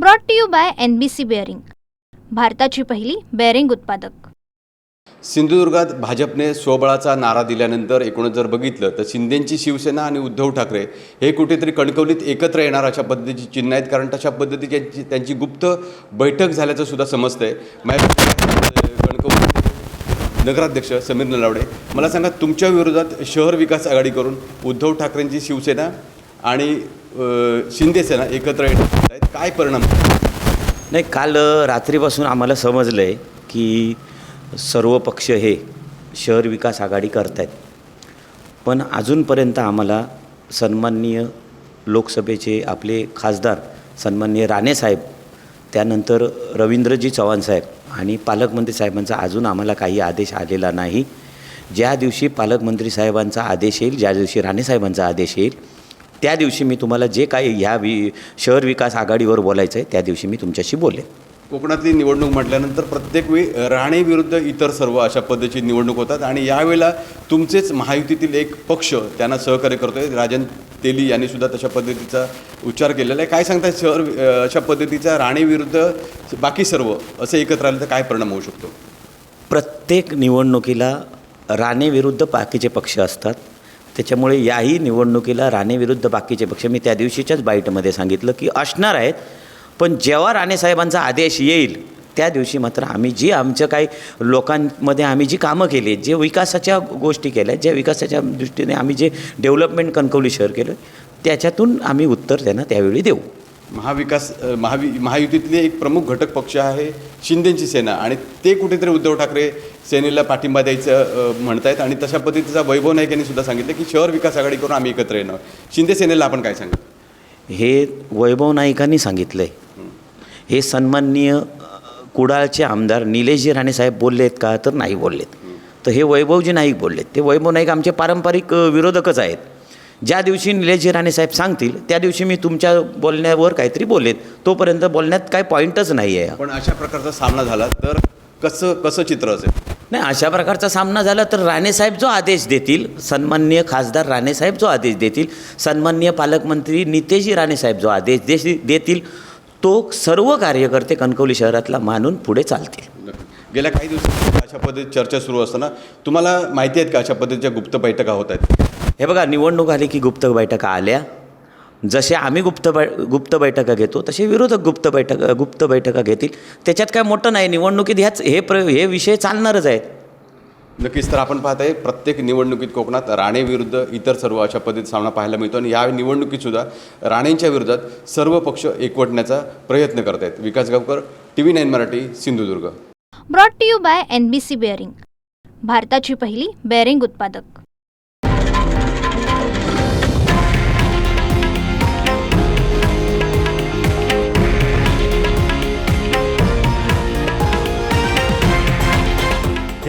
Brought to you by N B C bearing भारताची पहिली bearing उत्पादक. सिंधुदुर्गात भाजपने स्वबळाचा नारा दिल्यानंतर एकूणच जर बघितलं तर शिंदेंची शिवसेना आणि उद्धव ठाकरे हे कुठेतरी कणकवलीत एकत्र येणार अशा पद्धतीची चिन्ह आहेत. कारण तशा पद्धतीची त्यांची- त्यांची गुप्त बैठक झाल्याचं सुद्धा समजतंय. कणकवली नगराध्यक्ष समीर नलावडे मला सांगा तुमच्या विरोधात शहर विकास आघाडी करून उद्धव ठाकरेंची शिवसेना आणि शिंदेसेना एकत्र येणार आहेत. काय परिणाम? नाही काल रात्रीपासून आम्हाला समजलं आहे की सर्व पक्ष हे शहर विकास आघाडी करत आहेत पण अजूनपर्यंत आम्हाला सन्माननीय लोकसभेचे आपले खासदार सन्माननीय राणेसाहेब त्यानंतर रवींद्रजी चव्हाण साहेब आणि पालकमंत्री साहेबांचा अजून आम्हाला काही आदेश आलेला नाही. ज्या दिवशी पालकमंत्री साहेबांचा आदेश येईल ज्या दिवशी राणेसाहेबांचा आदेश येईल त्या दिवशी मी तुम्हाला जे काही ह्या वि शहर विकास आघाडीवर बोलायचं आहे त्या दिवशी मी तुमच्याशी बोलेन. कोकणातली निवडणूक म्हटल्यानंतर प्रत्येक वेळी राणे विरुद्ध इतर सर्व अशा पद्धतीची निवडणूक होतात आणि यावेळेला तुमचेच महायुतीतील एक पक्ष त्यांना सहकार्य करतोय राजन तेली यांनी सुद्धा तशा पद्धतीचा उच्चार केलेला आहे. काय सांगतात शहर अशा पद्धतीचा राणे विरुद्ध बाकी सर्व असं एकत्र आलं तर काय परिणाम होऊ शकतो? प्रत्येक निवडणुकीला राणेविरुद्ध बाकीचे पक्ष असतात. त्याच्यामुळे याही निवडणुकीला राणेविरुद्ध बाकीचे पक्ष मी त्या दिवशीच्याच बाईटमध्ये सांगितलं की असणार आहेत पण जेव्हा राणेसाहेबांचा आदेश येईल त्या दिवशी मात्र आम्ही जी आमच्या काही लोकांमध्ये आम्ही जी कामं केली जे विकासाच्या गोष्टी केल्या ज्या विकासाच्या दृष्टीने आम्ही जे डेव्हलपमेंट कणकवली शहर केलं त्याच्यातून आम्ही उत्तर त्यांना त्यावेळी देऊ. महाविकास महावि महायुतीतले एक प्रमुख घटक पक्ष आहे शिंदेची सेना. आणि ते कुठेतरी उद्धव ठाकरे सेनेला पाठिंबा द्यायचं म्हणतायत. आणि तशा पद्धतीचा वैभव नाईक यांनी सुद्धा सांगितलं की शहर विकास आघाडी करून आम्ही एकत्र येणार शिंदे सेनेला आपण काय सांगू? हे वैभव नाईकांनी सांगितलं आहे हे सन्माननीय कुडाळचे आमदार निलेशजी राणेसाहेब बोलले आहेत का तर नाही बोललेत. तर हे वैभवजी नाईक बोललेत. ते वैभव नाईक आमचे पारंपरिक विरोधकच आहेत. ज्या दिवशी निलेशजी राणेसाहेब सांगतील त्या दिवशी मी तुमच्या बोलण्यावर काहीतरी बोलेत तोपर्यंत बोलण्यात काय पॉईंटच नाही आहे पण अशा प्रकारचा सामना झाला तर कसं कसं चित्र असेल? नाही अशा प्रकारचा सामना झाला तर राणेसाहेब जो आदेश देतील सन्माननीय खासदार राणेसाहेब जो आदेश देतील सन्माननीय पालकमंत्री नितेशजी राणेसाहेब जो आदेश देश देतील तो सर्व कार्यकर्ते कणकवली शहरातला मानून पुढे चालतील. गेल्या काही दिवसांपूर्वी अशा पद्धतीची चर्चा सुरू असताना तुम्हाला माहिती आहेत का अशा पद्धतीच्या गुप्त बैठका होत आहेत? हे बघा निवडणूक आली की गुप्त बैठका आल्या. जसे आम्ही गुप्त बै गुप्त बैठका घेतो तसे विरोधक गुप्त बैठक गुप्त बैठका घेतील. त्याच्यात काय मोठं नाही निवडणुकीत ह्याच हे प्र हे विषय चालणारच आहेत. नक्कीच तर आपण पाहत आहे प्रत्येक निवडणुकीत कोकणात राणे विरुद्ध इतर सर्व अशा पद्धतीचा सामना पाहायला मिळतो. आणि या निवडणुकीत सुद्धा राणेंच्या विरोधात सर्व पक्ष एकवटण्याचा प्रयत्न करत आहेत. Vikas Gaonkar T V nine Marathi Sindhudurg. Brought to you by N B C bearing भारताची पहिली बेअरिंग उत्पादक.